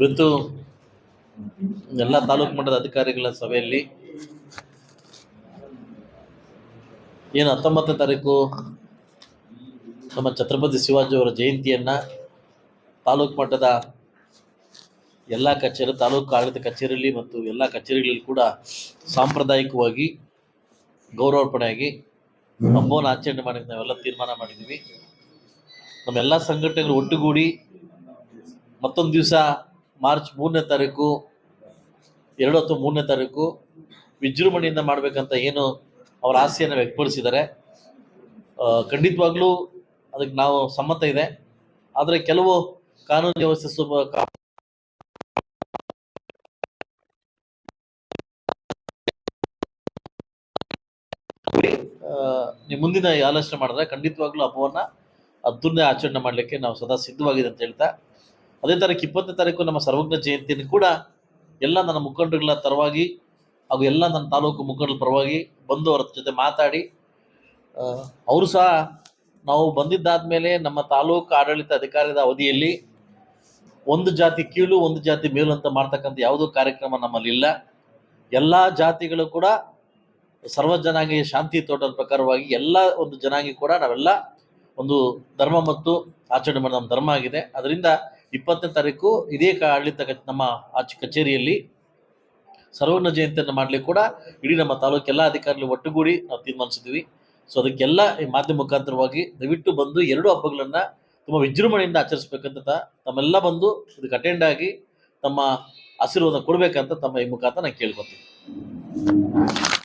ಇವತ್ತು ಎಲ್ಲ ತಾಲೂಕು ಮಟ್ಟದ ಅಧಿಕಾರಿಗಳ ಸಭೆಯಲ್ಲಿ ಏನು ಹತ್ತೊಂಬತ್ತನೇ ತಾರೀಕು ನಮ್ಮ ಛತ್ರಪತಿ ಶಿವಾಜಿಯವರ ಜಯಂತಿಯನ್ನ ತಾಲೂಕು ಮಟ್ಟದ ಎಲ್ಲ ಕಚೇರಿ, ತಾಲೂಕು ಆಡಳಿತ ಕಚೇರಿಯಲ್ಲಿ ಮತ್ತು ಎಲ್ಲ ಕಚೇರಿಗಳಲ್ಲಿ ಕೂಡ ಸಾಂಪ್ರದಾಯಿಕವಾಗಿ ಗೌರವಾರ್ಪಣೆಯಾಗಿ ಹಬ್ಬವನ್ನು ಆಚರಣೆ ಮಾಡಿ ನಾವೆಲ್ಲ ತೀರ್ಮಾನ ಮಾಡಿದ್ದೀವಿ. ನಮ್ಮೆಲ್ಲ ಸಂಘಟನೆಗಳು ಒಟ್ಟುಗೂಡಿ ಮತ್ತೊಂದು ದಿವಸ ಮಾರ್ಚ್ ಮೂರನೇ ತಾರೀಕು, ಎರಡು ಅಥವಾ ಮೂರನೇ ತಾರೀಕು ವಿಜೃಂಭಣೆಯಿಂದ ಮಾಡಬೇಕಂತ ಏನು ಅವರ ಆಸೆಯನ್ನು ವ್ಯಕ್ತಪಡಿಸಿದ್ದಾರೆ. ಖಂಡಿತವಾಗ್ಲೂ ಅದಕ್ಕೆ ನಾವು ಸಮ್ಮತ ಇದೆ. ಆದರೆ ಕೆಲವು ಕಾನೂನು ವ್ಯವಸ್ಥೆ ನೀವು ಮುಂದಿನ ಆಲೋಚನೆ ಮಾಡಿದ್ರೆ ಖಂಡಿತವಾಗ್ಲೂ ಹಬ್ಬವನ್ನು ಅದ್ದೂರಿಯ ಆಚರಣೆ ಮಾಡಲಿಕ್ಕೆ ನಾವು ಸದಾ ಸಿದ್ಧವಾಗಿದೆ ಅಂತ ಹೇಳ್ತಾ ಅದೇ ತಾರೀಕು ಇಪ್ಪತ್ತನೇ ತಾರೀಕು ನಮ್ಮ ಸರ್ವಜ್ಞ ಜಯಂತಿಯನ್ನು ಕೂಡ ಎಲ್ಲ ನನ್ನ ಮುಖಂಡರುಗಳ ತರವಾಗಿ ಹಾಗೂ ಎಲ್ಲ ನನ್ನ ತಾಲೂಕು ಮುಖಂಡರ ಪರವಾಗಿ ಬಂದು ಅವರ ಜೊತೆ ಮಾತಾಡಿ ಅವರು ಸಹ ನಾವು ಬಂದಿದ್ದಾದ್ಮೇಲೆ ನಮ್ಮ ತಾಲೂಕು ಆಡಳಿತ ಅಧಿಕಾರದ ಅವಧಿಯಲ್ಲಿ ಒಂದು ಜಾತಿ ಕೀಳು, ಒಂದು ಜಾತಿ ಮೇಲು ಅಂತ ಮಾಡ್ತಕ್ಕಂಥ ಯಾವುದೋ ಕಾರ್ಯಕ್ರಮ ನಮ್ಮಲ್ಲಿ ಇಲ್ಲ. ಎಲ್ಲ ಜಾತಿಗಳು ಕೂಡ ಸರ್ವ ಜನಾಂಗೀಯ ಶಾಂತಿ ತೋಟದ ಪ್ರಕಾರವಾಗಿ ಎಲ್ಲ ಒಂದು ಜನಾಂಗಿ ಕೂಡ ನಾವೆಲ್ಲ ಒಂದು ಧರ್ಮ ಮತ್ತು ಆಚರಣೆ ಮಾಡಿದ ನಮ್ಮ ಧರ್ಮ ಆಗಿದೆ. ಅದರಿಂದ ಇಪ್ಪತ್ತನೇ ತಾರೀಕು ಇದೇ ಆಡಳಿತ ನಮ್ಮ ಆಚೆ ಕಚೇರಿಯಲ್ಲಿ ಸರ್ವರ್ಣ ಜಯಂತಿಯನ್ನು ಮಾಡಲಿಕ್ಕೆ ಕೂಡ ಇಡೀ ನಮ್ಮ ತಾಲೂಕು ಎಲ್ಲ ಅಧಿಕಾರಿಗಳು ಒಟ್ಟುಗೂಡಿ ನಾವು ತೀರ್ಮಾನಿಸಿದ್ವಿ. ಸೊ ಅದಕ್ಕೆಲ್ಲ ಈ ಮಾಧ್ಯಮ ಮುಖಾಂತರವಾಗಿ ದಯವಿಟ್ಟು ಬಂದು ಎರಡು ಹಬ್ಬಗಳನ್ನ ತುಂಬ ವಿಜೃಂಭಣೆಯಿಂದ ಆಚರಿಸ್ಬೇಕಂತ ತಮ್ಮೆಲ್ಲ ಬಂದು ಇದಕ್ಕೆ ಅಟೆಂಡ್ ಆಗಿ ತಮ್ಮ ಆಶೀರ್ವಾದ ಕೊಡಬೇಕಂತ ತಮ್ಮ ಈ ಮುಖಾಂತರ ನಾನು ಕೇಳ್ಕೊತೀನಿ.